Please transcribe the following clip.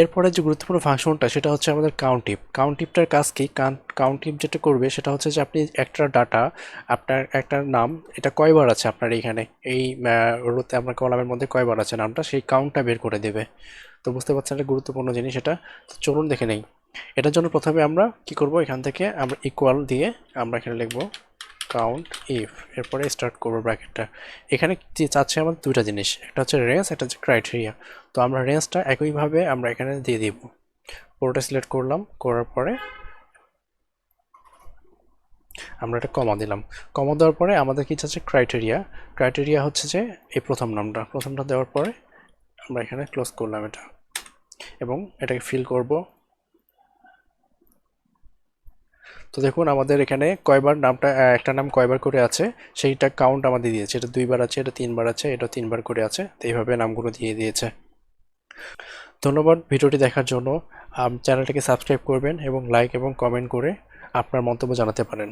এরপরে যে গুরুত্বপূর্ণ ফাংশনটা, সেটা হচ্ছে আমাদের কাউন্টিপ কাউন্টিপটার কাজ কি? কাউন্টিপ যেটা করবে, সেটা হচ্ছে যে আপনি একটা ডাটা আপনার একটা নাম, এটা কয়বার আছে আপনার এইখানে এই রোতে আপনার কলামের মধ্যে কয়বার আছে নামটা? সেই কাউন্টটা বের করে দেবে। তো বুঝতে পারছেন একটা গুরুত্বপূর্ণ জিনিস এটা? তো চলুন দেখে নেই। এটার জন্য প্রথমে আমরা কি করব? এখান থেকে আমরা ইকুয়াল দিয়ে আমরা এখানে লিখব কাউন্ট ইফ এরপরে স্টার্ট করব ব্র্যাকেটটা এখানে চাচ্ছে আমাদের দুইটা জিনিস, একটা হচ্ছে রেঞ্জ একটা হচ্ছে ক্রাইটেরিয়া তো আমরা রেঞ্জটা একইভাবে আমরা এখানে দিয়ে দিব। পুরোটা সিলেক্ট করলাম, করার পরে আমরা এটা কমা দিলাম। কমা দেওয়ার পরে আমাদের কি চাচ্ছে? ক্রাইটেরিয়া ক্রাইটেরিয়া হচ্ছে যে এই প্রথম নামটা। প্রথমটা দেওয়ার পরে আমরা এখানে ক্লোজ করলাম এটা। এবং এটাকে ফিল করব। তো দেখুন, আমাদের এখানে কয়বার নামটা একটা নাম কয়বার করে আছে, সেইটা কাউন্ট আমাদের দিয়েছে। এটা দুইবার আছে, এটা তিনবার আছে, এটা তিনবার করে আছে, তো এইভাবে নামগুলো দিয়ে দিয়েছে। ধন্যবাদ ভিডিওটি দেখার জন্য। চ্যানেলটিকে সাবস্ক্রাইব করবেন এবং লাইক এবং কমেন্ট করে আপনার মন্তব্য জানাতে পারেন।